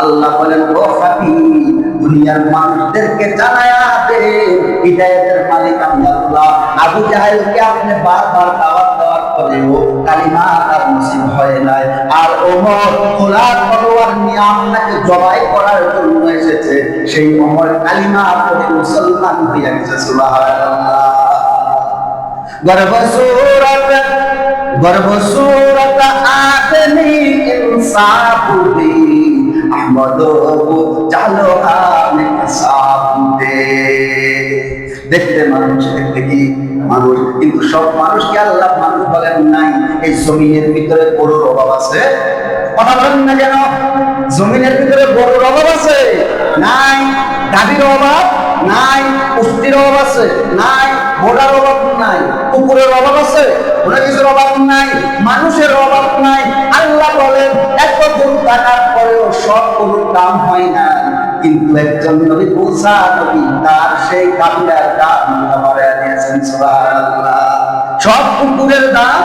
আল্লাহ বলেন ও হাবি দুনিয়ার মানুষদেরকে জানায়া দে হিদায়াতের মালিক আমি আল্লাহ। আবু জাহেলকে আপনি বারবার দাওয়াত দেওয়ার পরেও কালিমা তার নসিব হয় নাই। আর ওমর খোলা তলোয়ার নিয়ে আপনাকে জবাই করার জন্য এসেছে। সেই ওমর কালিমা পড়ে মুসলমান হয়ে গেছে, সুবহানাল্লাহ। গর্ব সুরত আদমি ইনসাফ দে দেখতে মানুষ দেখতে কি মানুষ, কিন্তু সব মানুষকে আল্লাহ মানুষ বলেন নাই? এই জমিনের ভিতরে গরুর অভাব আছে? কথা বলেন না কেন? জমিনের ভিতরে গরুর অভাব আছে? নাই। গাভীর অভাব নাই, পুষ্টির অভাব আছে নাই, ঘোড়ার অভাব নাই, কুকুরের অভাব আছে, কোনো কিছুর অভাব নাই, মানুষের অভাব নাই। আল্লাহ বলেন, এত গরু পরেও সব গরুর দাম হয় না। কিন্তু একজন নবী মুসা নবী, তার সেই কাবিলার দাম বাড়ায় দিয়েছেন সব কুকুরের দাম,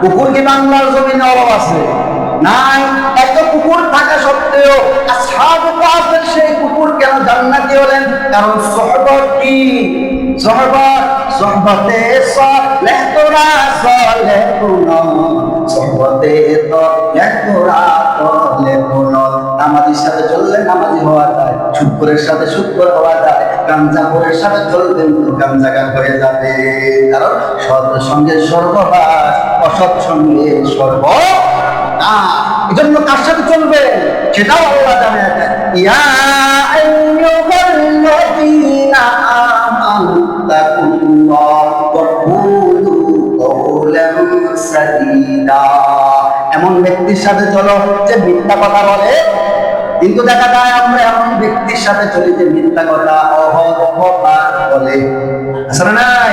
কুকুর কি বাংলার জমিনে অভাব আছে? নাই, এত কুকুর থাকা সত্ত্বেও আসহাবু কাফের সেই কুকুর কেন জান্নাতি হলেন? কারণ সহবত কি? সহবত, সহবতে সলেহ তোরা সলেহ কুন সহবতে তো তোরা শুক্রের সাথে শুক্র হওয়া যায় গাঞ্জাপুরের সাথে চললে গাঞ্জাগার হয়ে যাবে। কারণ সৎ সঙ্গে সর্ববাস অসৎ সঙ্গে সর্ব না এজন্য কার সাথে চলবে? সেটাও আল্লাহ জানে। ইয়া এমন ব্যক্তির সাথে চলো যে মিথ্যা কথা বলে কিন্তু দেখা যায় আমরা এমন ব্যক্তির সাথে চলি যে মিথ্যা কথা অহবার বলে। আসলে নাই।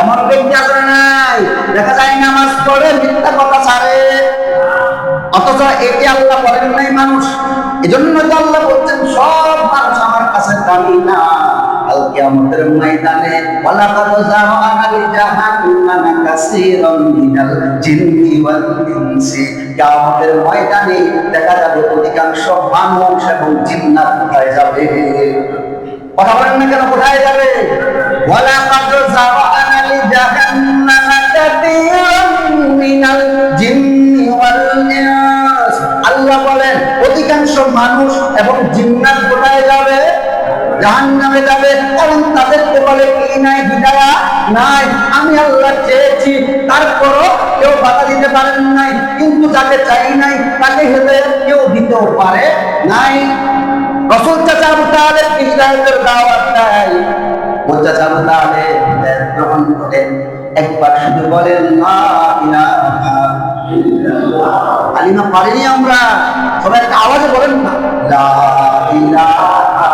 এমন ব্যক্তি আসলে নাই। দেখা যায় নামাজ পড়ে, মিথ্যা কথা ছাড়ে। অথচ এটি আল্লাহ বলেন নাই মানুষ। এজন্য তো আল্লাহ বলছেন, সব মানুষ আমার কাছে দামি না। কিয়ামতের ময়দানে লিজাহান্নামা কাসীরান মিনাল জিন্নি ওয়াল ইনসি। কিয়ামতের ময়দানে দেখা যাবে অধিকাংশ মানুষ এবং জিন্নাত যাবে? কথা বলেন না কেন, কোথায় যাবে? লিজাহান্নামা কাসীরান মিনাল জিন্নি ওয়াল আল্লাহ বলেন, অধিকাংশ মানুষ এবং জিন্নাত কোথায় জাহান নামে যাবে কারণ তাদেরকে বলে কি নাই নাই, আমি আল্লাহ চেয়েছি, তারপরও কেউ বাধা দিতে পারেন নাই, কিন্তু যাকে চাই নাই, তাকে কেউ দিতেও পারে নাই। রসুল চাচা হিদায়াতের দাওয়াত ও চাচা গ্রহণ একবার শুধু বলেন ইলাহা আলিমা পারিনি আমরা সবাই একটা আওয়াজে বলেন না, লা ইলাহা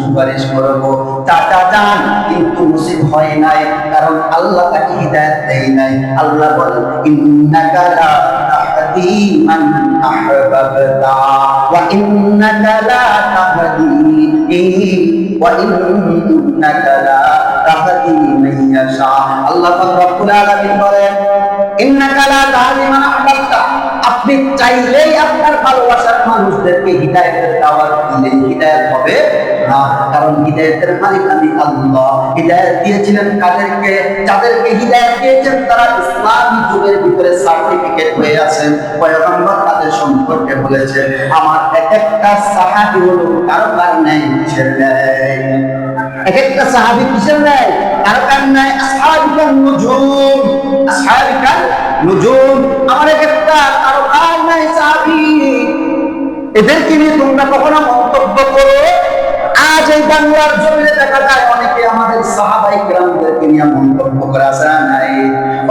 সুপারিশ করব। চাচা যান কিন্তু নসিব হয় নাই, কারণ আল্লাহ তাকে হিদায়াত দেয় নাই। আল্লাহ বলেন, ইন্নাকা লা তাহদি আহবাবতা, ওয়া ইন্নাকা লা তাহদি ওয়া ইন্নাকা লা তাহদি ইয়াশা। আল্লাহ পাক রব্বুল আলামিন বলেন, ইন্নাকা লা তাহদি আহবাবতা, আপনি চাইলেই আপনার ভালোবাসার মানুষদেরকে হিদায়তের দাওয়াত দিলে হিদায়ত হবে। না। কারণ হিদায়তের মালিক আমি আল্লাহ। হিদায়ত দিয়েছিলেন কাদেরকে? যাদেরকে হিদায়ত দিয়েছেন তারা ইসলামী যুগের ভিতরে সার্টিফিকেট হয়ে আছেন পয়গম্বর তাদের সম্পর্কে বলেছেন আমার এক একটা সাহাবি হলো কারও কার নেই কিসের নেই এক একটা সাহাবি কিসের নেই কারও কার নেই আসহাবিকান নুজুম? আসহাবিকান নুজুম? আমার এক একটা কারও কার নাই সাহাবি? এদেরকে নিয়ে তোমরা কখনো মন্তব্য করো? আজ এই বাংলার জমিনে দেখা যায় অনেকে আমাদের সাহাবাই গ্রামদেরকে নিয়ে মন্তব্য করে না নাই।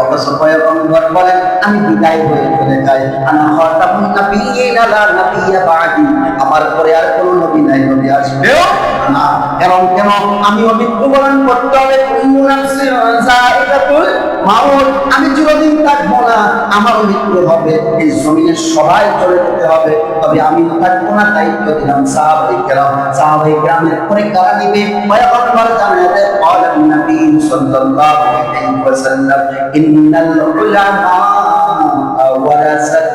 অথচ পয়গম্বর বলেন, আমি বিদায় হয়ে চলে যাই। আনা খাতামুন নাবিয়্যিন লা নাবিয়্যা বাদি। আমার পরে আর কোনো নবী নাই, নবী আসবেও না। কারণ কেন? আমি মৃত্যুবরণ করতে হবে। আমি চিরদিন থাকব না। আমার মৃত্যু হবে। এই জমিনের সবাই চলে যেতে হবে। তবে আমি থাকব না দায়িত্ব দিলাম সাহাবাহিক গ্রাম সাহাবাহিক গ্রামের পরে কারা নিবে পয়গম্বর জানাতে বলেন নবী সাল্লাল্লাহু আলাইহি ওয়াসাল্লাম ওয়ারাসা